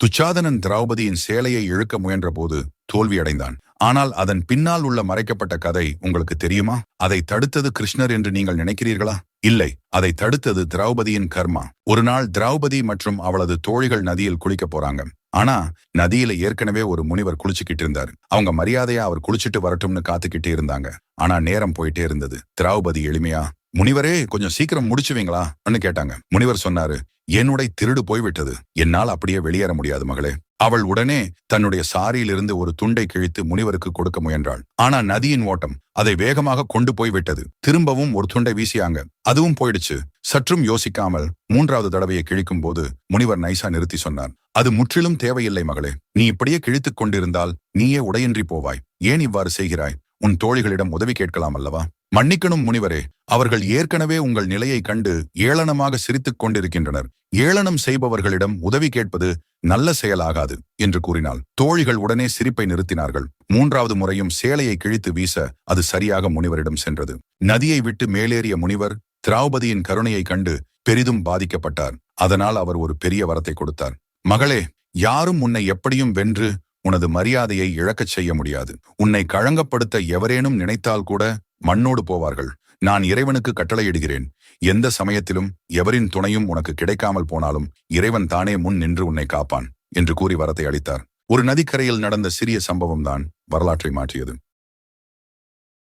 துச்சாதனன் திரௌபதியின் சேலையை இழுக்க முயன்றபோது தோல்வியடைந்தான். ஆனால் அதன் பின்னால் உள்ள மறைக்கப்பட்ட கதை உங்களுக்கு தெரியுமா? அதை தடுத்தது கிருஷ்ணர் என்று நீங்கள் நினைக்கிறீர்களா? இல்லை. அதை தடுத்தது திரௌபதியின் கர்மா. ஒரு நாள் திரௌபதி மற்றும் அவளது தோழிகள் நதியில் குளிக்க போறாங்க. ஆனா நதியில ஏற்கனவே ஒரு முனிவர் குளிச்சுக்கிட்டு இருந்தாரு. அவங்க மரியாதையா அவர் குளிச்சுட்டு வரட்டும்னு காத்துக்கிட்டே இருந்தாங்க. ஆனா நேரம் போயிட்டே இருந்தது. திரௌபதி எளிமையா முனிவரே கொஞ்சம் சீக்கிரம் முடிச்சுவீங்களா? கேட்டாங்க. முனிவர் சொன்னாரு என்னுடைய திருடு போய்விட்டது. என்னால் அப்படியே வெளியேற முடியாது மகளே. அவள் உடனே தன்னுடைய சாரியிலிருந்து ஒரு துண்டை கிழித்து முனிவருக்கு கொடுக்க முயன்றாள். ஆனா நதியின் ஓட்டம் அதை வேகமாக கொண்டு போய் விட்டது. திரும்பவும் ஒரு துண்டை வீசியாங்க. அதுவும் போயிடுச்சு. சற்றும் யோசிக்காமல் மூன்றாவது தடவையை கிழிக்கும் போது முனிவர் நைசா நிறுத்தி சொன்னார். அது முற்றிலும் தேவையில்லை மகளே. நீ இப்படியே கிழித்துக் கொண்டிருந்தால் நீயே உடையின்றி போவாய். ஏன் இவ்வாறு செய்கிறாய்? உன் தோழிகளிடம் உதவி கேட்கலாம் அல்லவா? மன்னிக்கணும் முனிவரே. அவர்கள் ஏற்கனவே உங்கள் நிலையை கண்டு ஏளனமாக சிரித்துக் கொண்டிருக்கின்றனர். ஏளனம் செய்பவர்களிடம் உதவி கேட்பது நல்ல செயலாகாது என்று கூறினாள். தோழிகள் உடனே சிரிப்பை நிறுத்தினார்கள். மூன்றாவது முறையும் சேலையை கிழித்து வீச அது சரியாக முனிவரிடம் சென்றது. நதியை விட்டு மேலேறிய முனிவர் திரௌபதியின் கருணையை கண்டு பெரிதும் பாதிக்கப்பட்டார். அதனால் அவர் ஒரு பெரிய வரத்தை கொடுத்தார். மகளே யாரும் உன்னை எப்படியும் வென்று உனது மரியாதையை இழக்கச் செய்ய முடியாது. உன்னை கழங்கப்படுத்த எவரேனும் நினைத்தால் கூட மண்ணோடு போவார்கள். நான் இறைவனுக்கு கட்டளையிடுகிறேன். எந்த சமயத்திலும் எவரின் துணையும் உனக்கு கிடைக்காமல் போனாலும் இறைவன் தானே முன் நின்று உன்னை காப்பான் என்று கூறி வரத்தை அளித்தார். ஒரு நதிக்கரையில் நடந்த சிறிய சம்பவம்தான் வரலாற்றை மாற்றியது.